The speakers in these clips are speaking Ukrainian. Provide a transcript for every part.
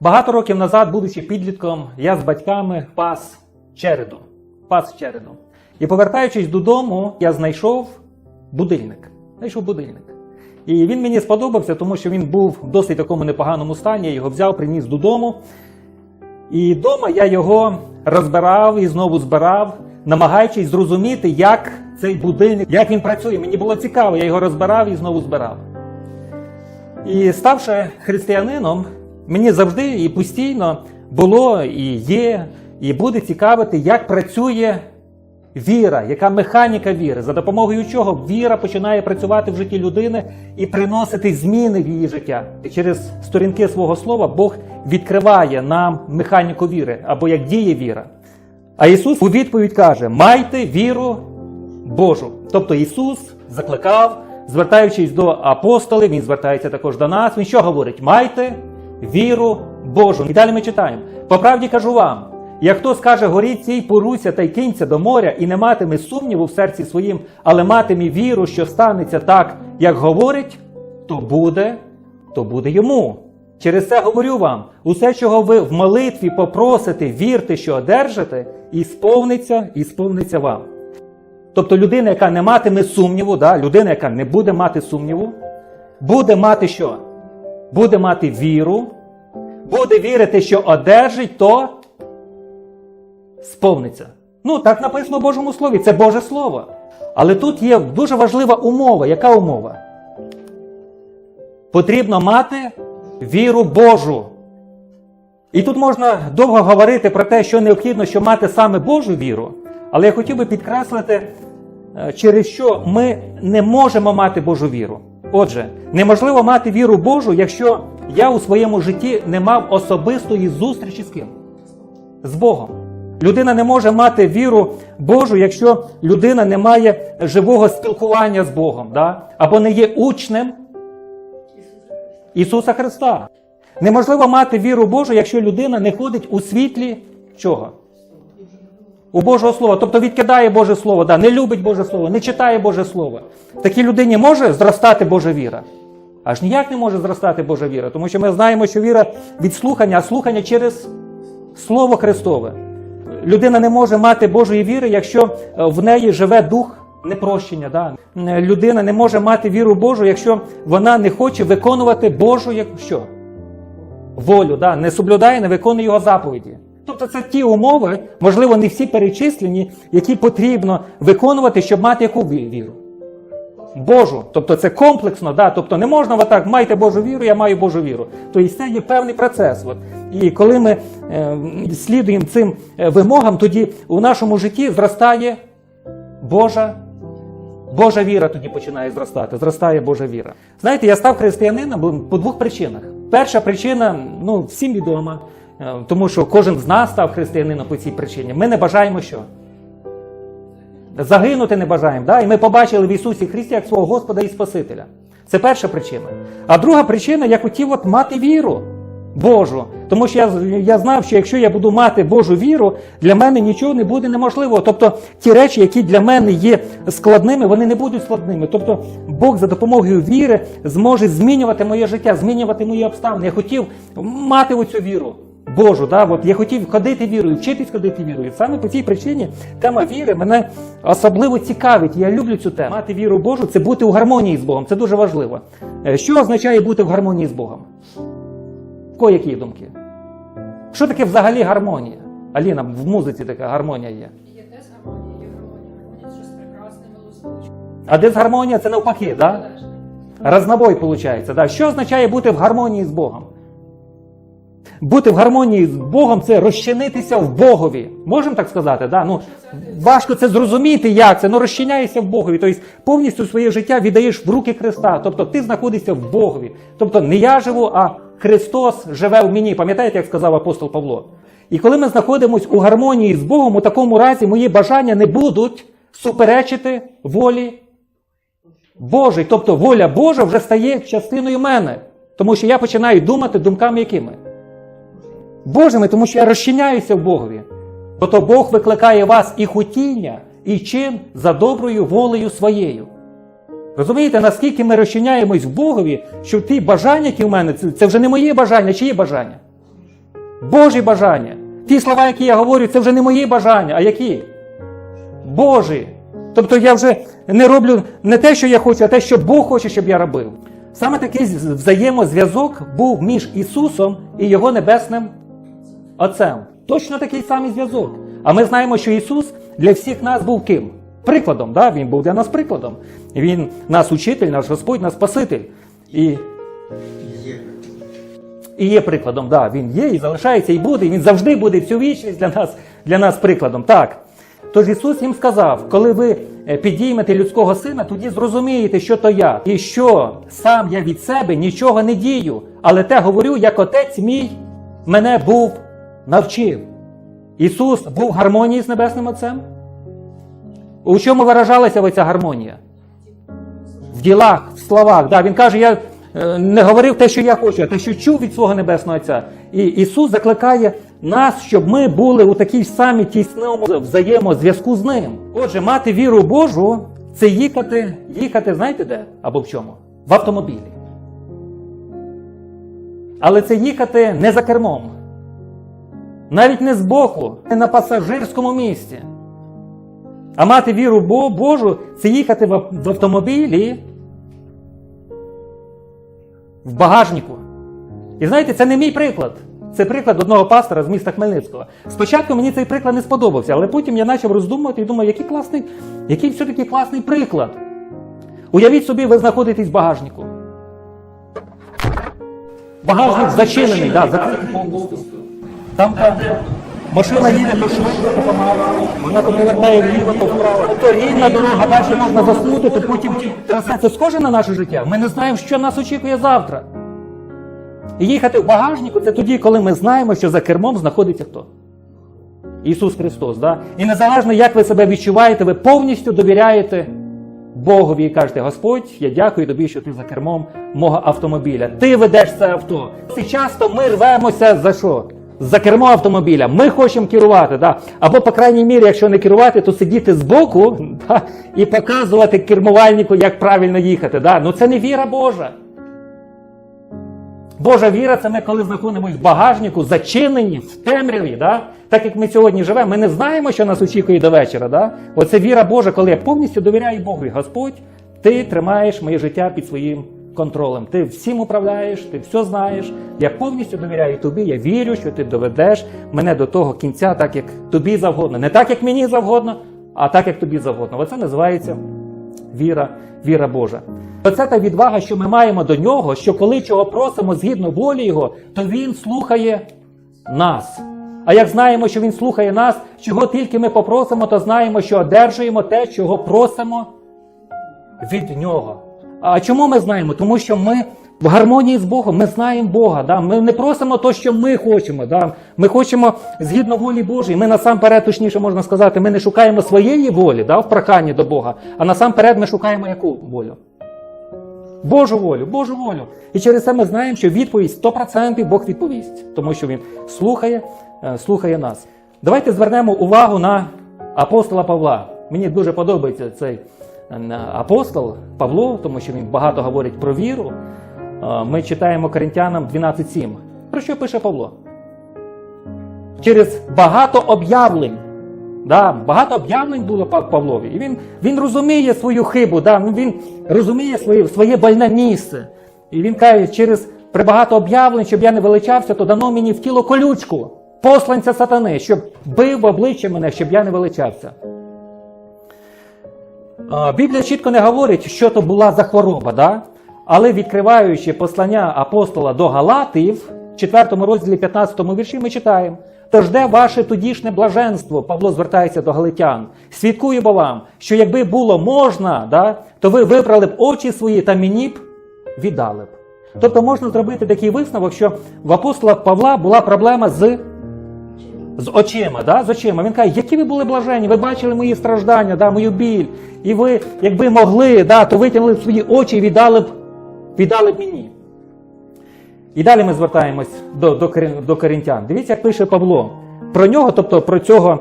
Багато років назад, будучи підлітком, я з батьками пас череду. Пас череду. І повертаючись додому, я знайшов будильник. Знайшов будильник. І він мені сподобався, тому що він був в досить такому непоганому стані. Я його взяв, приніс додому. І вдома я його розбирав і знову збирав, намагаючись зрозуміти, як цей будильник, як він працює. Мені було цікаво, я його розбирав і знову збирав. І ставши християнином, мені завжди і постійно було і є, і буде цікавити, як працює віра, яка механіка віри, за допомогою чого віра починає працювати в житті людини і приносити зміни в її життя. І через сторінки свого слова Бог відкриває нам механіку віри або як діє віра. А Ісус у відповідь каже: майте віру Божу. Тобто Ісус закликав, звертаючись до апостолів, Він звертається також до нас. Він що говорить? Майте віру Божу. І далі ми читаємо. По правді кажу вам. Як хто скаже горіть цій поруся та й кинься до моря, і не матиме сумніву в серці своїм, але матиме віру, що станеться так, як говорить, то буде, то буде йому. Через це говорю вам: усе, чого ви в молитві попросите, вірте, що одержите, і сповниться, і сповниться вам. Тобто людина, яка не матиме сумніву, да, людина, яка не буде мати сумніву, буде мати що? Буде мати віру, буде вірити, що одержить, то сповниться. Ну, так написано в Божому Слові, це Боже Слово. Але тут є дуже важлива умова. Яка умова? Потрібно мати віру Божу. І тут можна довго говорити про те, що необхідно, щоб мати саме Божу віру. Але я хотів би підкреслити, е, через що ми не можемо мати Божу віру. Отже, неможливо мати віру Божу, якщо я у своєму житті не мав особистої зустрічі з ким? З Богом. Людина не може мати віру Божу, якщо людина не має живого спілкування з Богом, да? або не є учнем Ісуса Христа. Неможливо мати віру Божу, якщо людина не ходить у світлі чого? У Божого Слова. Тобто відкидає Боже Слово, да, не любить Боже Слово, не читає Боже Слово. Такій людині може зростати Божа віра. Аж ніяк не може зростати Божа віра, тому що ми знаємо, що віра від слухання, а слухання через Слово Христове. Людина не може мати Божої віри, якщо е, в неї живе дух непрощення. Да? Е, Людина не може мати віру Божу, якщо вона не хоче виконувати Божу як що? волю, да? не соблюдає, не виконує його заповіді. Тобто це ті умови, можливо, не всі перечислені, які потрібно виконувати, щоб мати яку віру? Божу. Тобто це комплексно, да? тобто не можна отак, майте Божу віру, я маю Божу віру. Тобто це є певний процес. От. І коли ми е, слідуємо цим е, вимогам, тоді у нашому житті зростає Божа. Божа віра тоді починає зростати, зростає Божа віра. Знаєте, я став християнином по двох причинах. Перша причина, ну, всім відома, тому що кожен з нас став християнином по цій причині. Ми не бажаємо що? Загинути не бажаємо. Да? І ми побачили в Ісусі Христі як свого Господа і Спасителя. Це перша причина. А друга причина, я хотів от мати віру Божу. Тому що я, я знав, що якщо я буду мати Божу віру, для мене нічого не буде неможливого. Тобто ті речі, які для мене є складними, вони не будуть складними. Тобто Бог за допомогою віри зможе змінювати моє життя, змінювати мої обставини. Я хотів мати оцю віру. Божу, да, от я хотів ходити вірою, вчитись ходити вірою. Саме по цій причині тема віри мене особливо цікавить. Я люблю цю тему. Мати віру Божу це бути у гармонії з Богом. Це дуже важливо. Е, Що означає бути в гармонії з Богом? Кого які думки? Що таке взагалі гармонія? Аліна, в музиці така гармонія є. Є дисгармонія, є гармонія. Гармонія щось прекрасне, милозвучне. А дисгармонія це навпаки, да? Разнобой виходить. Да? Що означає бути в гармонії з Богом? Бути в гармонії з Богом це розчинитися в Богові. Можемо так сказати? Да? Ну, важко це зрозуміти, як це, ну розчиняєшся в Богові. Тобто повністю своє життя віддаєш в руки Христа. Тобто ти знаходишся в Богові. Тобто не я живу, а Христос живе в мені. Пам'ятаєте, як сказав апостол Павло? І коли ми знаходимося у гармонії з Богом, у такому разі мої бажання не будуть суперечити волі Божій. Тобто воля Божа вже стає частиною мене. Тому що я починаю думати думками якими? Божими, тому що я розчиняюся в Богові. Бо то Бог викликає вас і хотіння, і чим за доброю волею своєю. Розумієте, наскільки ми розчиняємось в Богові, що ті бажання, які в мене, це, вже не моє бажання, чиє бажання? Божі бажання. Ті слова, які я говорю, це вже не мої бажання, а які? Божі. Тобто я вже не роблю не те, що я хочу, а те, що Бог хоче, щоб я робив. Саме такий взаємозв'язок був між Ісусом і Його Небесним Отцем. Точно такий самий зв'язок. А ми знаємо, що Ісус для всіх нас був ким? Прикладом. Да? Він був для нас прикладом. Він нас учитель, наш Господь, наш Спаситель. І і є прикладом, да, він є і залишається, і буде, і він завжди буде всю вічність для нас, для нас прикладом. Так. Тож Ісус їм сказав, коли ви е, підіймете людського сина, тоді зрозумієте, що то я, і що сам я від себе нічого не дію, але те говорю, як отець мій мене був навчив. Ісус був в гармонії з Небесним Отцем? У чому виражалася оця гармонія? в ділах, в словах. Да, він каже, я е, не говорив те, що я хочу, а те, що чув від свого небесного Отця. І Ісус закликає нас, щоб ми були у такій самій тісному взаємозв'язку з ним. Отже, мати віру Божу це їхати, їхати, знаєте де? Або в чому? В автомобілі. Але це їхати не за кермом. Навіть не збоку, не на пасажирському місці. А мати віру Божу це їхати в автомобілі в багажнику. І знаєте, це не мій приклад. Це приклад одного пастора з міста Хмельницького. Спочатку мені цей приклад не сподобався, але потім я почав роздумувати і думаю, який класний, який все-таки класний приклад. Уявіть собі, ви знаходитесь в багажнику. Багажник зачинений, да, закритий повністю. Там, машина їде то швидко, то помалу, вона то повертає вліво, то вправо. То рівна дорога, далі можна заснути, то потім траса. Це схоже на наше життя. Ми не знаємо, що нас очікує завтра. Їхати в багажнику це тоді, коли ми знаємо, що за кермом знаходиться хто? Ісус Христос. Да? І незалежно, як ви себе відчуваєте, ви повністю довіряєте Богові і кажете, Господь, я дякую тобі, що ти за кермом мого автомобіля. Ти ведеш це авто. І часто ми рвемося за що? За кермо автомобіля. Ми хочемо керувати. Да? Або, по крайній мірі, якщо не керувати, то сидіти збоку да? і показувати кермувальнику, як правильно їхати. Да? Ну це не віра Божа. Божа віра це ми коли знаходимося в багажнику, зачинені в темряві, да? так як ми сьогодні живемо, ми не знаємо, що нас очікує до вечора. Да? Оце віра Божа, коли я повністю довіряю Богу. Господь, ти тримаєш моє життя під своїм контролем. Ти всім управляєш, ти все знаєш. Я повністю довіряю тобі. Я вірю, що ти доведеш мене до того кінця, так як тобі завгодно. Не так, як мені завгодно, а так, як тобі завгодно. Оце називається віра, віра Божа. Оце та відвага, що ми маємо до нього, що коли чого просимо згідно волі Його, то Він слухає нас. А як знаємо, що Він слухає нас, чого тільки ми попросимо, то знаємо, що одержуємо те, чого просимо від нього. А чому ми знаємо? Тому що ми в гармонії з Богом, ми знаємо Бога. Да? Ми не просимо то, що ми хочемо. Да? Ми хочемо згідно волі Божої. Ми насамперед, точніше можна сказати, ми не шукаємо своєї волі да, в проханні до Бога, а насамперед ми шукаємо яку волю? Божу волю, Божу волю. І через це ми знаємо, що відповідь 100% Бог відповість, тому що Він слухає, е, слухає нас. Давайте звернемо увагу на апостола Павла. Мені дуже подобається цей апостол Павло, тому що він багато говорить про віру. Е, Ми читаємо Коринтянам 12.7. Про що пише Павло? Через багато об'явлень. Да, багато об'явлень було Павлові. І він, він розуміє свою хибу, да, він розуміє своє, своє больне місце. І він каже, через при багато об'явлень, щоб я не величався, то дано мені в тіло колючку, посланця сатани, щоб бив в обличчя мене, щоб я не величався. Біблія чітко не говорить, що то була за хвороба, да? але відкриваючи послання апостола до Галатів, в 4 розділі 15 вірші, ми читаємо. Тож де ваше тодішнє блаженство? Павло звертається до галитян. Свідкуємо вам, що якби було можна, да, то ви вибрали б очі свої та мені б віддали б. Тобто можна зробити такий висновок, що в апостола Павла була проблема з з очима, да? з очима. Він каже, які ви були блажені, ви бачили мої страждання, да, мою біль. І ви, якби могли, да, то витягнули б свої очі і віддали б, віддали б мені. І далі ми звертаємось до, до, до коринтян. Дивіться, як пише Павло. Про нього, тобто про цього,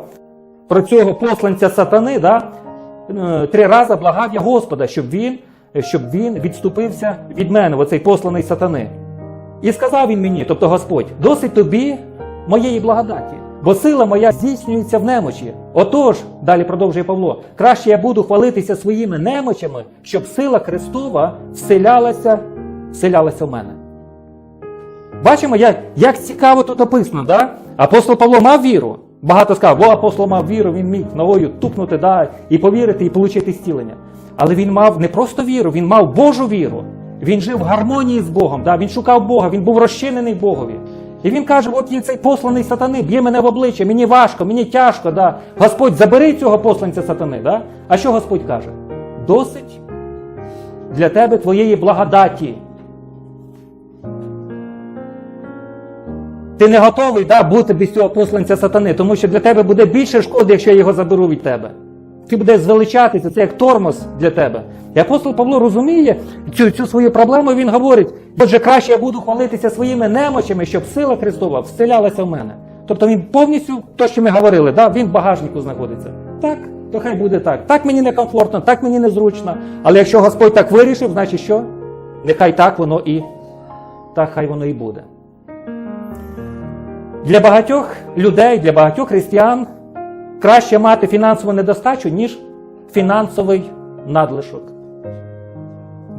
про цього посланця сатани, да, е, три рази благав я Господа, щоб він, щоб він відступився від мене, оцей посланий сатани. І сказав він мені, тобто Господь, досить тобі моєї благодаті. Бо сила моя здійснюється в немочі. Отож, далі продовжує Павло, краще я буду хвалитися своїми немочами, щоб сила Христова вселялася, вселялася в мене. Бачимо, як, як цікаво тут описано, да? Апостол Павло мав віру. Багато сказав, бо апостол мав віру, він міг ногою тупнути да, і повірити, і отримати зцілення. Але він мав не просто віру, він мав Божу віру. Він жив в гармонії з Богом, да? він шукав Бога, він був розчинений Богові. І він каже: от є цей посланий сатани, б'є мене в обличчя, мені важко, мені тяжко. Да? Господь, забери цього посланця сатани. Да? А що Господь каже? Досить для тебе твоєї благодаті. Ти не готовий да, бути без цього посланця сатани, тому що для тебе буде більше шкоди, якщо я його заберу від тебе. Ти будеш звеличатися, це як тормоз для тебе. І апостол Павло розуміє цю, цю свою проблему, він говорить: отже, краще я буду хвалитися своїми немочами, щоб сила Христова вселялася в мене. Тобто він повністю, то, що ми говорили, да, він в багажнику знаходиться. Так, то хай буде так. Так мені некомфортно, так мені незручно. Але якщо Господь так вирішив, значить що? Нехай так воно і так хай воно і буде. Для багатьох людей, для багатьох християн краще мати фінансову недостачу, ніж фінансовий надлишок.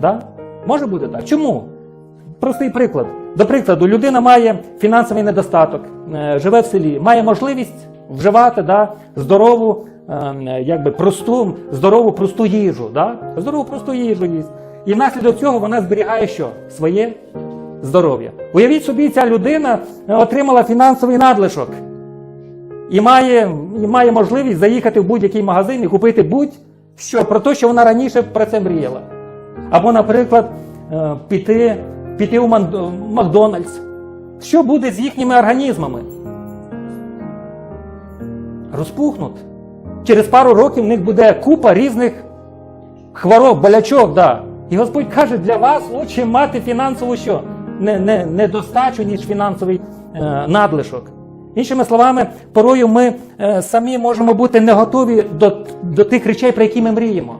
Да? Може бути так. Чому? Простий приклад. До прикладу, людина має фінансовий недостаток, е, живе в селі, має можливість вживати да, здорову, е, якби просту, здорову просту їжу. Да? Здорову просту їжу їсть. І внаслідок цього вона зберігає що? Своє здоров'я. Уявіть собі, ця людина отримала фінансовий надлишок і має, і має можливість заїхати в будь-який магазин і купити будь-що про те, що вона раніше про це мріяла. Або, наприклад, е, піти, піти у Макдональдс. Що буде з їхніми організмами? Розпухнуть. Через пару років в них буде купа різних хвороб, болячок, да. І Господь каже, для вас лучше мати фінансову що? Не, не, недостачу, ніж фінансовий е, надлишок. Іншими словами, порою ми е, самі можемо бути не готові до, до тих речей, про які ми мріємо.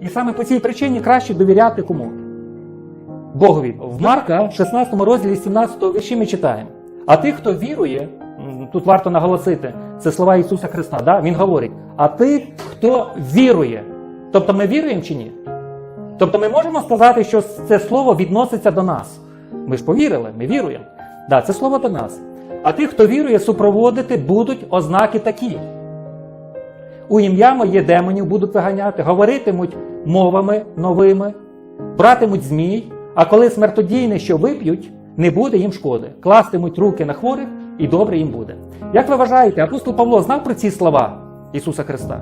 І саме по цій причині краще довіряти кому? Богові. В Марка, 16 розділі 17 вірші ми читаємо. А тих, хто вірує, тут варто наголосити, це слова Ісуса Христа. Да? Він говорить: а тих, хто вірує. Тобто ми віруємо чи ні? Тобто ми можемо сказати, що це слово відноситься до нас. Ми ж повірили, ми віруємо. Да, це слово до нас. А тих, хто вірує, супроводити будуть ознаки такі. У ім'я моє демонів будуть виганяти, говоритимуть мовами новими, братимуть змій, а коли смертодійне, що вип'ють, не буде їм шкоди. Кластимуть руки на хворих, і добре їм буде. Як ви вважаєте, апостол Павло знав про ці слова Ісуса Христа?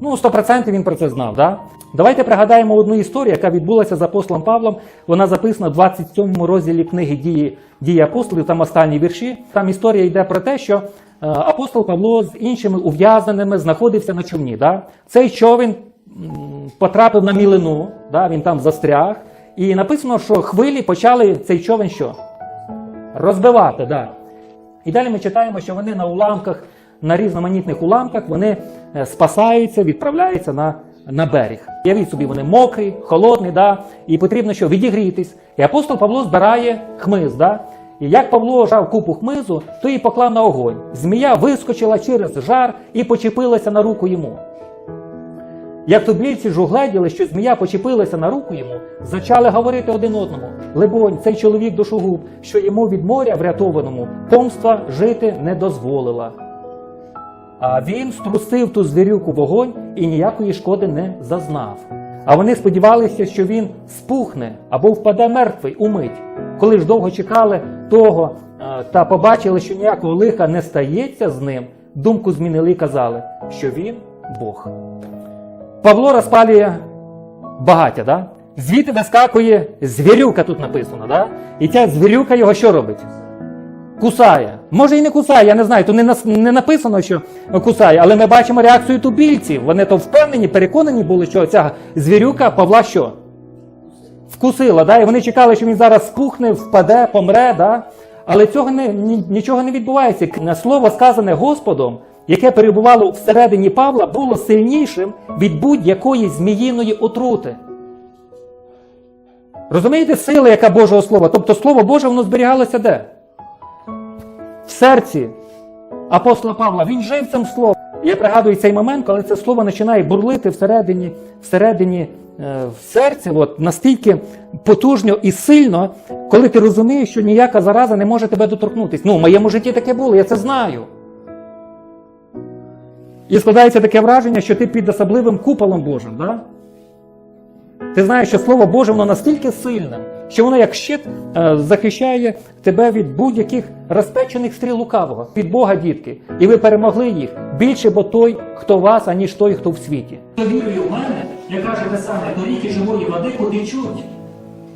Ну, 100% він про це знав. Да? Давайте пригадаємо одну історію, яка відбулася з апостолом Павлом. Вона записана в 27 розділі книги дії, дії апостолів, там останні вірші. Там історія йде про те, що е, апостол Павло з іншими ув'язненими знаходився на човні. Да? Цей човен потрапив на мілину, да? він там застряг. І написано, що хвилі почали цей човен що? Розбивати. Да. І далі ми читаємо, що вони на уламках, на різноманітних уламках, вони е, спасаються, відправляються на, на берег. Явіть собі, вони мокрі, холодні, да? і потрібно що відігрітись. І апостол Павло збирає хмиз. Да? І як Павло жав купу хмизу, то її поклав на огонь. Змія вискочила через жар і почепилася на руку йому. Як тубільці ж угледіли, що змія почепилася на руку йому, зачали говорити один одному: Либонь, цей чоловік душогуб, що йому від моря врятованому помства жити не дозволила. А він струсив ту звірюку вогонь і ніякої шкоди не зазнав. А вони сподівалися, що він спухне або впаде мертвий умить. Коли ж довго чекали того е, та побачили, що ніякого лиха не стається з ним, думку змінили і казали, що він Бог. Павло розпалює багаття, да? звідти вискакує звірюка, тут написано. Да? І ця звірюка його що робить? Кусає. Може і не кусає, я не знаю, тут не, не написано, що кусає, але ми бачимо реакцію тубільців. Вони то впевнені, переконані були, що ця звірюка Павла що? Вкусила, да? і вони чекали, що він зараз спухне, впаде, помре. Да? Але цього не, ні- нічого не відбувається. Слово, сказане Господом, яке перебувало всередині Павла, було сильнішим від будь-якої зміїної отрути. Розумієте, сила, яка Божого Слова? Тобто Слово Боже, воно зберігалося де? в серці апостола Павла. Він жив цим словом. Я пригадую цей момент, коли це слово починає бурлити всередині, всередині в серці, от, настільки потужно і сильно, коли ти розумієш, що ніяка зараза не може тебе доторкнутися. Ну, в моєму житті таке було, я це знаю. І складається таке враження, що ти під особливим куполом Божим. Да? Ти знаєш, що Слово Боже воно настільки сильне, що воно як щит е, захищає тебе від будь-яких розпечених стріл лукавого, від Бога, дітки. І ви перемогли їх більше, бо той, хто вас, аніж той, хто в світі. Хто вірує в мене, як каже Писання, до ріки живої води, куди чуть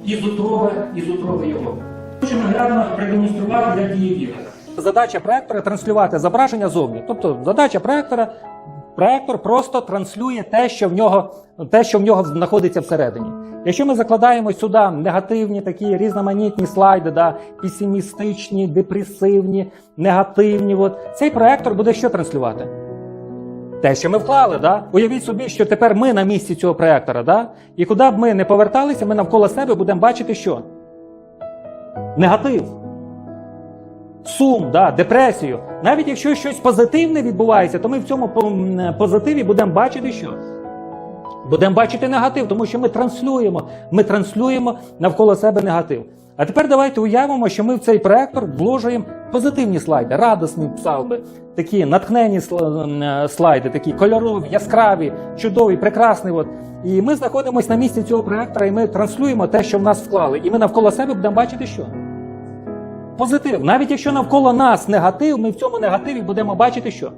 із утроби, із утроби його. Хочемо наглядно продемонструвати, як діє віра. Задача проектора транслювати зображення зовні. Тобто задача проектора проектор просто транслює те, що в нього, те, що в нього знаходиться всередині. Якщо ми закладаємо сюди негативні такі різноманітні слайди, да, песимістичні, депресивні, негативні, от, цей проектор буде що транслювати? Те, що ми вклали, да? уявіть собі, що тепер ми на місці цього проектора, да? і куди б ми не поверталися, ми навколо себе будемо бачити що? Негатив сум, да, депресію. Навіть якщо щось позитивне відбувається, то ми в цьому позитиві будемо бачити що? Будемо бачити негатив, тому що ми транслюємо, ми транслюємо навколо себе негатив. А тепер давайте уявимо, що ми в цей проектор вложуємо позитивні слайди, радісні псалми, такі натхнені е, слайди, такі кольорові, яскраві, чудові, прекрасні. От. І ми знаходимося на місці цього проектора, і ми транслюємо те, що в нас вклали. І ми навколо себе будемо бачити що? Позитив. Навіть якщо навколо нас негатив, ми в цьому негативі будемо бачити що?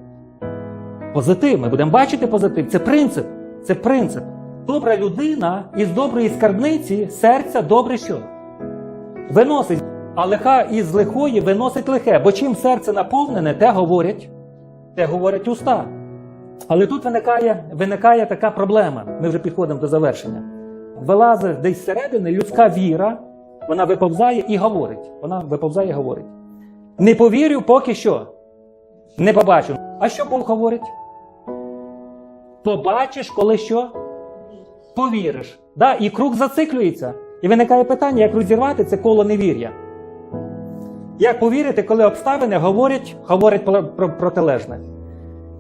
Позитив. Ми будемо бачити позитив. Це принцип. Це принцип. Добра людина із доброї скарбниці серця добре що? Виносить. А лиха із лихої виносить лихе. Бо чим серце наповнене, те говорять, те говорять уста. Але тут виникає, виникає така проблема. Ми вже підходимо до завершення. Вилазить десь зсередини людська віра, вона виповзає і говорить. Вона виповзає і говорить. Не повірю поки що. Не побачу. А що Бог говорить? Побачиш, коли що? Повіриш. Да? І круг зациклюється. І виникає питання, як розірвати це коло невір'я. Як повірити, коли обставини говорять, говорять про, про протилежне?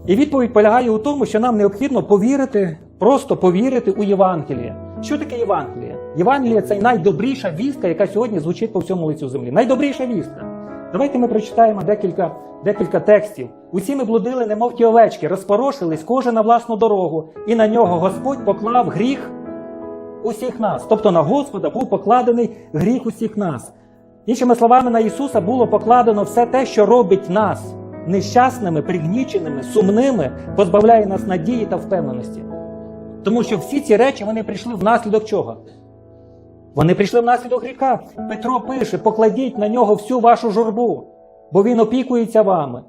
І відповідь полягає у тому, що нам необхідно повірити, просто повірити у Євангеліє. Що таке Євангеліє? Євангеліє це найдобріша вістка, яка сьогодні звучить по всьому лицю землі. Найдобріша вістка. Давайте ми прочитаємо декілька, декілька текстів. Усі ми блудили, немов ті овечки, розпорошились кожен на власну дорогу, і на нього Господь поклав гріх усіх нас. Тобто на Господа був покладений гріх усіх нас. Іншими словами, на Ісуса було покладено все те, що робить нас нещасними, пригніченими, сумними, позбавляє нас надії та впевненості. Тому що всі ці речі вони прийшли внаслідок чого? Вони прийшли внаслідок гріха. Петро пише: покладіть на нього всю вашу журбу, бо він опікується вами.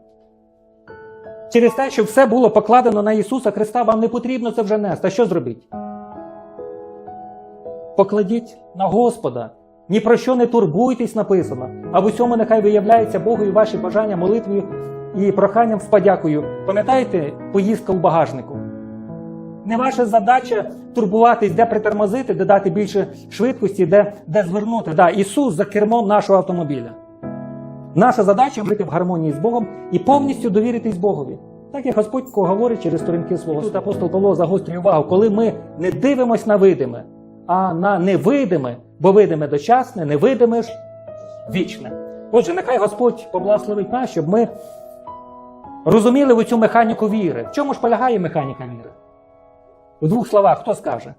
Через те, що все було покладено на Ісуса Христа, вам не потрібно це вже нести. А що зробіть? Покладіть на Господа. Ні про що не турбуйтесь, написано. А в усьому нехай виявляється Богу і ваші бажання молитвою і проханням з подякою. Пам'ятаєте поїздка у багажнику? Не ваша задача турбуватись, де притормозити, де дати більше швидкості, де, де звернути. Да, Ісус за кермом нашого автомобіля. Наша задача бути в гармонії з Богом і повністю довіритись Богові. Так як Господь говорить через сторінки свого. Тут апостол Павло загострює увагу, коли ми не дивимось на видиме, а на невидиме, бо видиме дочасне, невидиме ж вічне. Отже, нехай Господь поблагословить нас, щоб ми розуміли оцю механіку віри. В чому ж полягає механіка віри? У двох словах, хто скаже?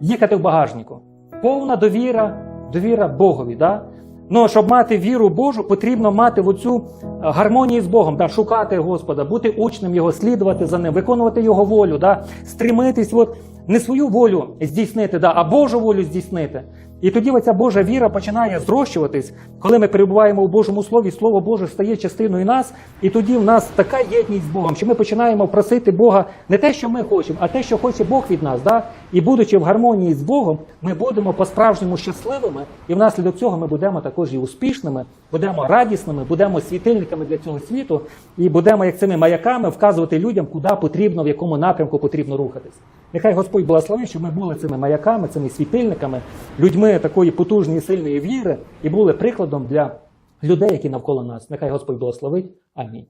Їхати в багажнику. Повна довіра, довіра Богові. Да? Ну, щоб мати віру Божу, потрібно мати оцю гармонію з Богом, да? шукати Господа, бути учнем Його, слідувати за ним, виконувати Його волю, да? стремитись от, не свою волю здійснити, да? а Божу волю здійснити. І тоді оця Божа віра починає зрощуватись, коли ми перебуваємо у Божому Слові, Слово Боже стає частиною нас, і тоді в нас така єдність з Богом, що ми починаємо просити Бога не те, що ми хочемо, а те, що хоче Бог від нас. Да? І будучи в гармонії з Богом, ми будемо по-справжньому щасливими, і внаслідок цього ми будемо також і успішними, будемо радісними, будемо світильниками для цього світу, і будемо як цими маяками вказувати людям, куди потрібно, в якому напрямку потрібно рухатись. Нехай Господь благословить, щоб ми були цими маяками, цими світильниками, людьми такої потужної, сильної віри і були прикладом для людей, які навколо нас. Нехай Господь благословить. Амінь.